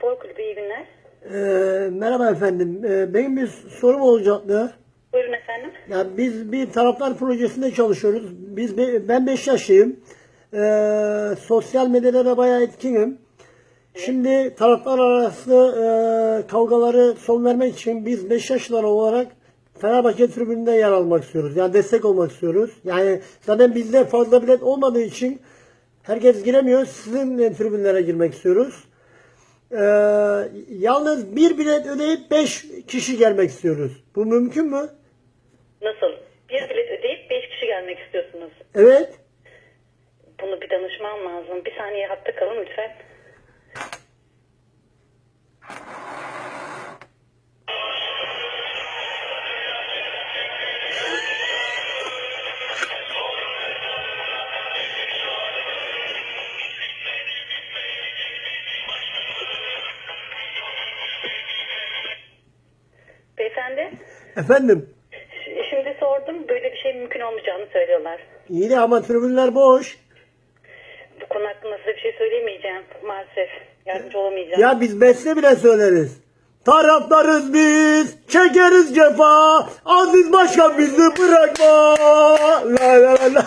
Spor Kulübü iyi günler. Ee, merhaba efendim. Ee, benim bir sorum olacaktı. Buyurun efendim. Ya biz bir taraftar projesinde çalışıyoruz. Biz be- ben 5 yaşlıyım. Ee, sosyal medyada da bayağı etkinim. Şimdi taraftar arası e, kavgaları son vermek için biz 5 yaşlılar olarak Fenerbahçe tribününde yer almak istiyoruz. Yani destek olmak istiyoruz. Yani zaten bizde fazla bilet olmadığı için herkes giremiyor. Sizin tribünlere girmek istiyoruz. Ee, yalnız bir bilet ödeyip 5 kişi gelmek istiyoruz. Bu mümkün mü? Nasıl? Bir bilet ödeyip 5 kişi gelmek istiyorsunuz. Evet. Bunu bir danışmam lazım. Bir saniye hatta kalın lütfen. Efendim. şimdi sordum. Böyle bir şey mümkün olmayacağını söylüyorlar. İyi de ama tribünler boş. Bu konu hakkında size bir şey söyleyemeyeceğim maalesef. Yardımcı olamayacağım. Ya biz beste bile söyleriz. Taraftarız biz, çekeriz cefa. Aziz Başkan bizi bırakma. La la la la.